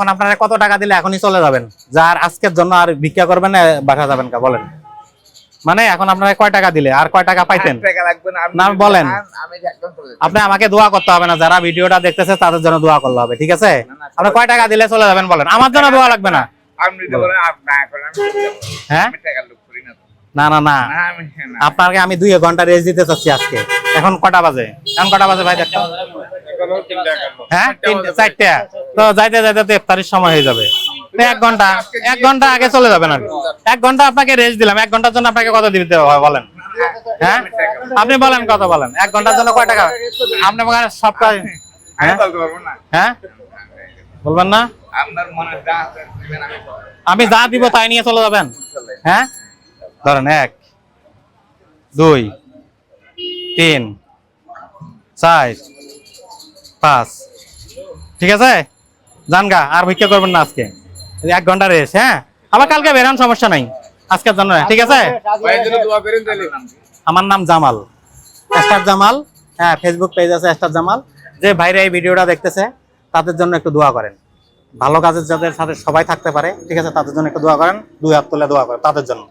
এখন আপনারা কত টাকা দিলে এখনই চলে যাবেন? যার আজকের জন্য আর ভিক্ষা করবেন না বাসা যাবেন কা বলেন। মানে এখন আপনারা কয় টাকা দিলে? আর কয় টাকা পাইতেন? না বলেন। আপনি আমাকে দোয়া করতে হবে না যারা ভিডিওটা দেখতেছে তাদের জন্য দোয়া করলে হবে ঠিক আছে? আপনি কয় টাকা দিলে চলে যাবেন বলেন। আমার জন্য দোয়া লাগবে না। হ্যাঁ? না না না। আপনাকে আমি দুই ঘণ্টা রেস্ট দিতে চাচ্ছি আজকে। এখন কটা বাজে? এখন কটা বাজে ভাই দেখো হ্যাঁ? তিনটে চারটে? তো যাইতে যাইতে তো ইফতারির সময় হয়ে যাবে। এক ঘণ্টা এক ঘণ্টা আগে চলে যাবেন আর এক ঘণ্টা আপনাকে রেস্ট দিলাম। এক ঘণ্টার জন্য আপনাকে কত দিতে হয় বলেন? হ্যাঁ? আপনি বলেন কত বলেন? এক ঘণ্টার জন্য কয় টাকা? আপনি সব কাজ হ্যাঁ। হ্যাঁ? বলবেন না? আমি যা দিব তাই নিয়ে চলে যাবেন? হ্যাঁ? ধরেন এক, দুই, তিন, চার, পাঁচ। ঠিক আছে? যান গা আর ভিক্ষা করবেন না আজকে। এক ঘণ্টা রেস্ট হ্যাঁ? আবার কালকে বেরান, সমস্যা নাই। আজকের জন্য ঠিক আছে? আমার নাম জামাল। স্টার জামাল হ্যাঁ ফেসবুক পেজ আছে স্টার জামাল। যে ভাইরা এই ভিডিওটা দেখতেছে, তাদের জন্য একটু দোয়া করেন। ভালো কাজের যাদের সাথে সবাই থাকতে পারে, ঠিক আছে? তাদের জন্য একটু দোয়া করেন, দুই হাত তুলে দোয়া করেন, তাদের জন্য।